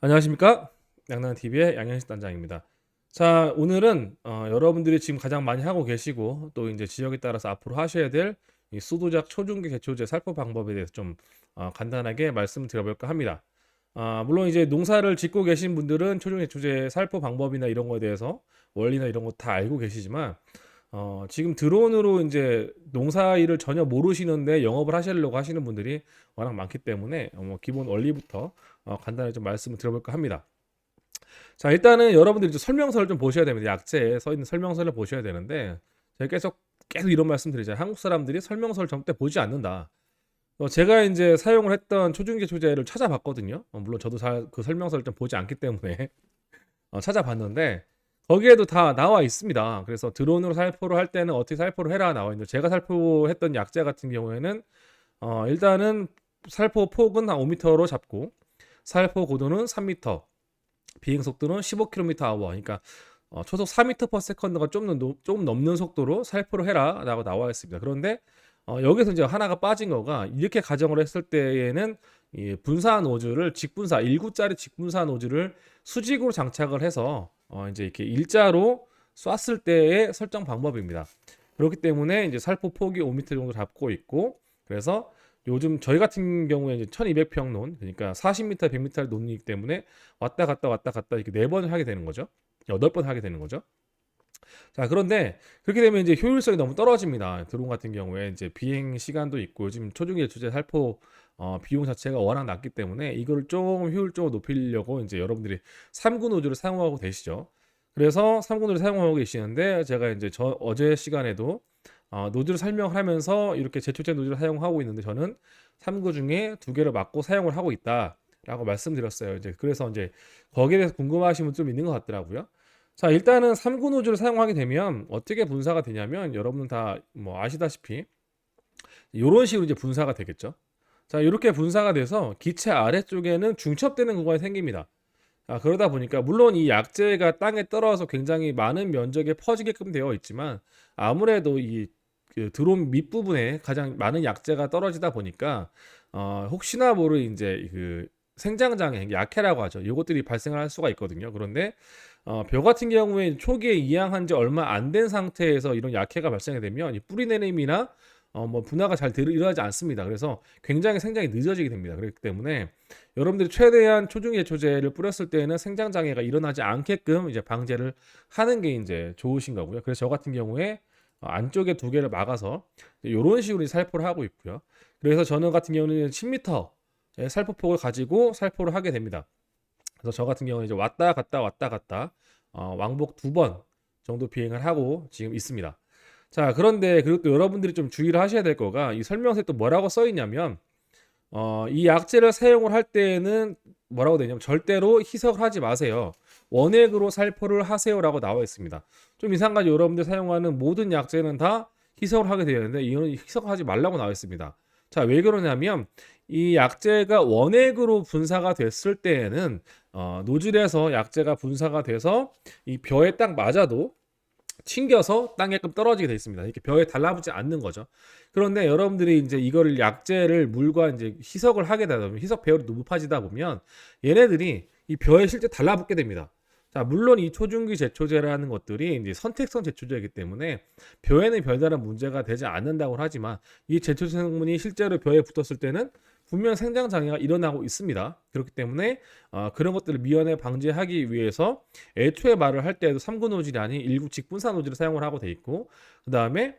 안녕하십니까 양양TV의 양현식 단장입니다. 자 오늘은 어, 여러분들이 지금 가장 많이 하고 계시고 또 이제 지역에 따라서 앞으로 하셔야 될 이 수도작 초중기 제초제 살포 방법에 대해서 좀 어, 간단하게 말씀드려볼까 합니다. 아, 물론 이제 농사를 짓고 계신 분들은 초중기 제초제 살포 방법이나 이런 거에 대해서 원리나 이런 거 다 알고 계시지만 어, 지금 드론으로 이제 농사 일을 전혀 모르시는데 영업을 하시려고 하시는 분들이 워낙 많기 때문에 어, 뭐 기본 원리부터 어, 간단히 좀 말씀을 드려볼까 합니다. 자, 일단은 여러분들이 좀 설명서를 좀 보셔야 됩니다. 약재에 써 있는 설명서를 보셔야 되는데 제가 계속 계속 이런 말씀 드리잖아요. 한국 사람들이 설명서를 절대 보지 않는다. 어, 제가 이제 사용을 했던 초중기 소재를 찾아봤거든요. 어, 물론 저도 잘그 설명서를 좀 보지 않기 때문에 어, 찾아봤는데 거기에도 다 나와 있습니다. 그래서 드론으로 살포를 할 때는 어떻게 살포를 해라 나와 있는데 제가 살포했던 약재 같은 경우에는 어, 일단은 살포 폭은 한 5m로 잡고 살포 고도는 3m, 비행 속도는 15km/h. 그러니까 어, 초속 4m/s가 좀, 넘, 좀 넘는 속도로 살포를 해라라고 나와 있습니다. 그런데 어, 여기서 이제 하나가 빠진 거가 이렇게 가정을 했을 때에는 이 분사 노즐을 직분사 1구짜리 직분사 노즐을 수직으로 장착을 해서 어, 이제 이렇게 일자로 쐈을 때의 설정 방법입니다. 그렇기 때문에 이제 살포 폭이 5m 정도 잡고 있고 그래서 요즘 저희 같은 경우에 이제 1200평 논 그러니까 40m, 100m를 논이기 때문에 왔다 갔다 왔다 갔다 이렇게 네 번을 하게 되는 거죠. 여덟 번 하게 되는 거죠. 자, 그런데 그렇게 되면 이제 효율성이 너무 떨어집니다. 드론 같은 경우에 이제 비행 시간도 있고 요즘 초중기 주제 살포 어, 비용 자체가 워낙 낮기 때문에 이거를 좀 효율적으로 높이려고 이제 여러분들이 3구 노즐을 사용하고 계시죠. 그래서 3구 노즐을 사용하고 계시는데 제가 이제 저 어제 시간에도 어, 노즐을 설명을 하면서 이렇게 제초제 노즐을 사용하고 있는데 저는 3구 중에 두 개를 맞고 사용을 하고 있다라고 말씀드렸어요. 이제 그래서 이제 거기에 대해서 궁금하신 분 좀 있는 것 같더라고요. 자, 일단은 3구 노즐을 사용하게 되면 어떻게 분사가 되냐면 여러분 다뭐 아시다시피 이런 식으로 이제 분사가 되겠죠. 자, 이렇게 분사가 돼서 기체 아래쪽에는 중첩되는 공간이 생깁니다. 아, 그러다 보니까 물론 이 약재가 땅에 떨어져서 굉장히 많은 면적에 퍼지게끔 되어 있지만 아무래도 이 그 드론 밑부분에 가장 많은 약재가 떨어지다 보니까 어, 혹시나 모를 이제 그 생장장애, 약해라고 하죠. 이것들이 발생을 할 수가 있거든요. 그런데 어, 벼 같은 경우에 초기에 이양한 지 얼마 안 된 상태에서 이런 약해가 발생이 되면 이 뿌리 내림이나 어, 뭐 분화가 잘 일어나지 않습니다. 그래서 굉장히 생장이 늦어지게 됩니다. 그렇기 때문에 여러분들이 최대한 초중기 제초제를 뿌렸을 때는 생장 장애가 일어나지 않게끔 이제 방제를 하는 게 이제 좋으신 거고요. 그래서 저 같은 경우에 어, 안쪽에 두 개를 막아서 이런 식으로 살포를 하고 있고요. 그래서 저는 같은 경우는 10m 살포폭을 가지고 살포를 하게 됩니다. 그래서 저 같은 경우는 이제 왔다 갔다 왔다 갔다 어, 왕복 두 번 정도 비행을 하고 지금 있습니다. 자, 그런데 그리고 또 여러분들이 좀 주의를 하셔야 될 거가 이 설명서에 또 뭐라고 써 있냐면 어, 이 약재를 사용을 할 때는 뭐라고 되냐면 절대로 희석을 하지 마세요. 원액으로 살포를 하세요라고 나와 있습니다. 좀 이상하죠. 여러분들 사용하는 모든 약재는 다 희석을 하게 되는데 이거는 희석하지 말라고 나와 있습니다. 자, 왜 그러냐면 이 약재가 원액으로 분사가 됐을 때에는 어, 노즐에서 약재가 분사가 돼서 이 벼에 딱 맞아도 튕겨서 땅에끔 떨어지게 되어 있습니다. 이렇게 벼에 달라붙지 않는 거죠. 그런데 여러분들이 이제 이거를 약재를 물과 이제 희석을 하게 되다 보면 희석 배열이 높아지다 보면 얘네들이 이 벼에 실제 달라붙게 됩니다. 자, 물론 이 초중기 제초제라는 것들이 이제 선택성 제초제이기 때문에 벼에는 별다른 문제가 되지 않는다고 하지만 이 제초제 성분이 실제로 벼에 붙었을 때는 분명 생장 장애가 일어나고 있습니다. 그렇기 때문에 어, 그런 것들을 미연에 방지하기 위해서 애초에 말을 할 때에도 3구 노즐이 아닌 1구 직분사 노즐을 사용을 하고 돼 있고 그 다음에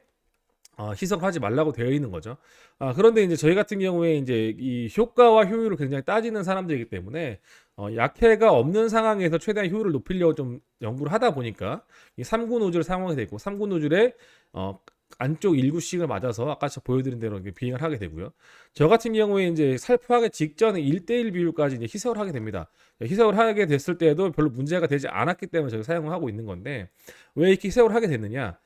어, 희석하지 말라고 되어 있는 거죠. 아, 그런데 이제 저희 같은 경우에 이제 이 효과와 효율을 굉장히 따지는 사람들이기 때문에 어, 약해가 없는 상황에서 최대한 효율을 높이려고 좀 연구를 하다 보니까 이 3구 노즐을 사용하게 되고 3구 노즐에 어, 안쪽 1구씩을 맞아서 아까 저 보여드린 대로 비행을 하게 되고요. 저 같은 경우에 이제 살포하기 직전에 1대1 비율까지 이제 희석을 하게 됩니다. 희석을 하게 됐을 때도 별로 문제가 되지 않았기 때문에 제가 사용을 하고 있는 건데 왜 이렇게 희석을 하게 됐느냐?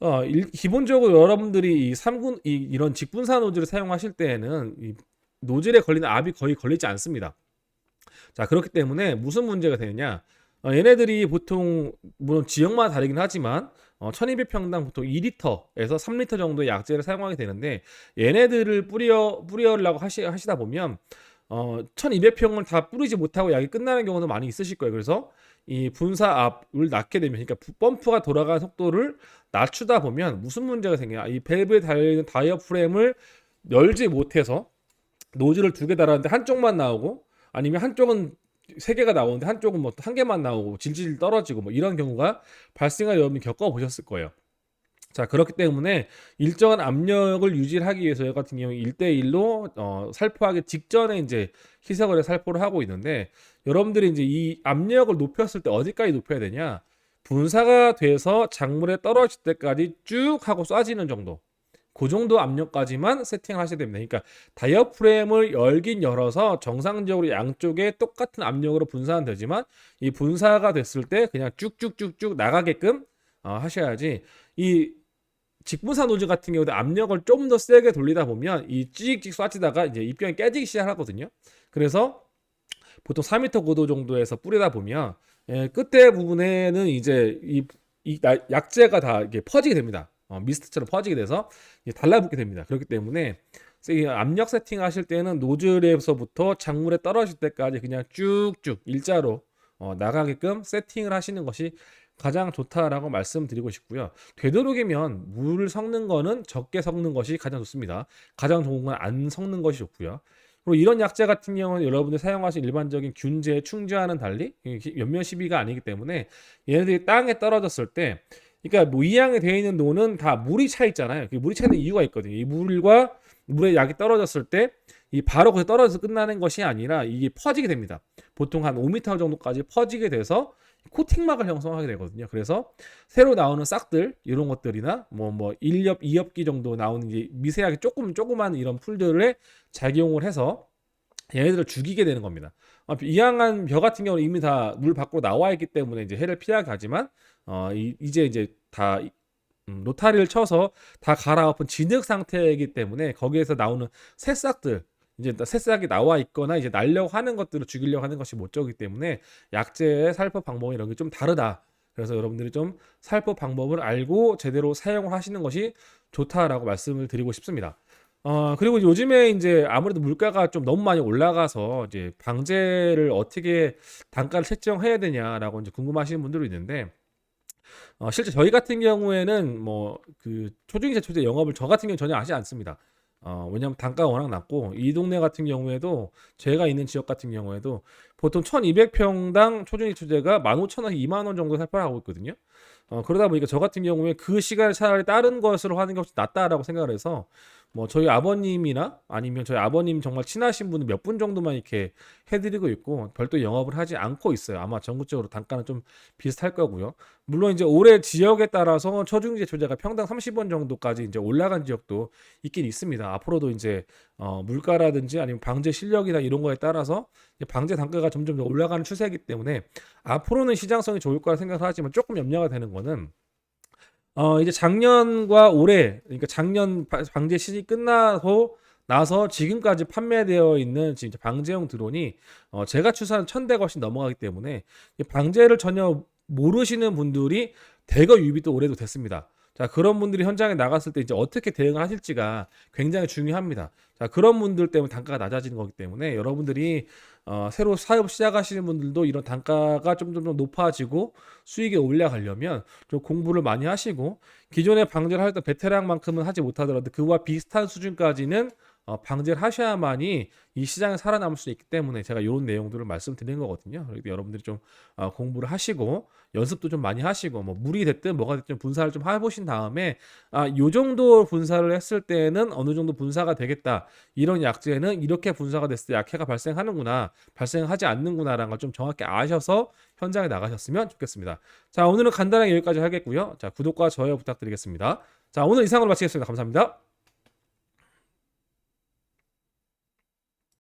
어, 일, 기본적으로 여러분들이 이 3군 이, 이런 직분사 노즐을 사용하실 때에는 이 노즐에 걸리는 압이 거의 걸리지 않습니다. 자, 그렇기 때문에 무슨 문제가 되느냐? 어, 얘네들이 보통 물론 지역마다 다르긴 하지만 어, 1200평당 보통 2리터에서 3리터 정도의 약재를 사용하게 되는데 얘네들을 뿌려 뿌려려고 하시, 하시다 보면 어 1200평을 다 뿌리지 못하고 약이 끝나는 경우도 많이 있으실 거예요. 그래서 이 분사 압을 낮게 되면 그러니까 부- 펌프가 돌아가는 속도를 낮추다 보면 무슨 문제가 생겨요? 이 밸브에 달려있는 다이어프램을 열지 못해서 노즐을 두 개 달았는데 한쪽만 나오고 아니면 한쪽은 세 개가 나오는데 한쪽은 뭐 한 개만 나오고 질질 떨어지고 뭐 이런 경우가 발생을 여러분이 겪어 보셨을 거예요. 자 그렇기 때문에 일정한 압력을 유지하기 위해서 여 같은 경우 1대1로 어, 살포하기 직전에 이제 희석을 해 살포를 하고 있는데 여러분들이 이제 이 압력을 높였을 때 어디까지 높여야 되냐 분사가 돼서 작물에 떨어질 때까지 쭉 하고 쏴지는 정도 그 정도 압력까지만 세팅을 하셔야 됩니다. 그러니까 다이어프램을 열긴 열어서 정상적으로 양쪽에 똑같은 압력으로 분사는 되지만 이 분사가 됐을 때 그냥 쭉쭉쭉쭉 나가게끔 어, 하셔야지 이 직분사 노즐 같은 경우도 압력을 좀 더 세게 돌리다 보면 이 찍찍 쏴지다가 이제 입경이 깨지기 시작하거든요. 그래서 보통 4m 고도 정도에서 뿌리다 보면 예, 끝에 부분에는 이제 이, 이 나- 약재가 다 이게 퍼지게 됩니다. 어, 미스트처럼 퍼지게 돼서 달라붙게 됩니다. 그렇기 때문에 이 압력 세팅 하실 때는 노즐에서부터 작물에 떨어질 때까지 그냥 쭉쭉 일자로 어, 나가게끔 세팅을 하시는 것이 가장 좋다라고 말씀드리고 싶고요. 되도록이면 물을 섞는 거는 적게 섞는 것이 가장 좋습니다. 가장 좋은 건 안 섞는 것이 좋고요. 그리고 이런 약재 같은 경우는 여러분들 사용하신 일반적인 균제, 충제와는 달리 연면 시비가 아니기 때문에 얘네들이 땅에 떨어졌을 때 그러니까 뭐 이양에 되어 있는 노는 다 물이 차 있잖아요. 그 물이 차 있는 이유가 있거든요. 이 물과 물에 약이 떨어졌을 때 이 바로 거기서 떨어져서 끝나는 것이 아니라 이게 퍼지게 됩니다. 보통 한 5m 정도까지 퍼지게 돼서 코팅막을 형성하게 되거든요. 그래서 새로 나오는 싹들 이런 것들이나 뭐뭐 1엽, 2엽기 정도 나오는 이제 미세하게 조금 조그만 이런 풀들에 작용을 해서 얘네들을 죽이게 되는 겁니다. 어, 이양한 벼 같은 경우는 이미 다 물 밖으로 나와 있기 때문에 이제 해를 피하게 하지만 어, 이, 이제 이제 다 음, 로타리를 쳐서 다 갈아엎은 진흙 상태이기 때문에 거기에서 나오는 새싹들 이제 새싹이 나와 있거나 이제 날려고 하는 것들을 죽이려고 하는 것이 목적이기 때문에 약재의 살포 방법이 이런 게 좀 다르다. 그래서 여러분들이 좀 살포 방법을 알고 제대로 사용을 하시는 것이 좋다라고 말씀을 드리고 싶습니다. 어, 그리고 요즘에 이제 아무래도 물가가 좀 너무 많이 올라가서 이제 방제를 어떻게 단가를 책정해야 되냐라고 이제 궁금하시는 분들이 있는데 어, 실제 저희 같은 경우에는 뭐 그 초중기 제초제 영업을 저 같은 경우 는 전혀 하지 않습니다. 어, 왜냐면 단가가 워낙 낮고 이 동네 같은 경우에도 제가 있는 지역 같은 경우에도 보통 1200평당 초중기 제초제가 15,000원, 2만 원 정도 살포를 하고 있거든요. 어, 그러다 보니까 저 같은 경우에 그 시간을 차라리 다른 것으로 하는 것이 낫다라고 생각을 해서 뭐 저희 아버님이나 아니면 저희 아버님 정말 친하신 분은 몇 분 정도만 이렇게 해드리고 있고 별도 영업을 하지 않고 있어요. 아마 전국적으로 단가는 좀 비슷할 거고요. 물론 이제 올해 지역에 따라서 초중지 제초제가 평당 30원 정도까지 이제 올라간 지역도 있긴 있습니다. 앞으로도 이제 어, 물가라든지 아니면 방제 실력이나 이런 거에 따라서 방제 단가가 점점 더 올라가는 추세이기 때문에 앞으로는 시장성이 좋을 거라 생각을 하지만 조금 염려가 되는 거는 어 이제 작년과 올해 그러니까 작년 바- 방제 시즌이 끝나고 나서 지금까지 판매되어 있는 지금 방제용 드론이 어 제가 추산한 1000대가 훨씬 넘어가기 때문에 이 방제를 전혀 모르시는 분들이 대거 유입이 또 올해도 됐습니다. 자, 그런 분들이 현장에 나갔을 때 이제 어떻게 대응을 하실지가 굉장히 중요합니다. 자, 그런 분들 때문에 단가가 낮아지는 거기 때문에 여러분들이 어, 새로 사업 시작하시는 분들도 이런 단가가 좀좀 높아지고 수익이 올라가려면 좀 공부를 많이 하시고 기존에 방제를 할때 베테랑만큼은 하지 못하더라도 그와 비슷한 수준까지는 어, 방제를 하셔야만이 이 시장에 살아남을 수 있기 때문에 제가 이런 내용들을 말씀드리는 거거든요. 그래서 여러분들이 좀 어, 공부를 하시고 연습도 좀 많이 하시고 뭐 물이 됐든 뭐가 됐든 분사를 좀 해보신 다음에 아, 요 정도 분사를 했을 때는 어느 정도 분사가 되겠다. 이런 약재는 이렇게 분사가 됐을 때 약해가 발생하는구나, 발생하지 않는구나라는 걸 좀 정확히 아셔서 현장에 나가셨으면 좋겠습니다. 자, 오늘은 간단하게 여기까지 하겠고요. 자, 구독과 좋아요 부탁드리겠습니다. 자, 오늘 이상으로 마치겠습니다. 감사합니다.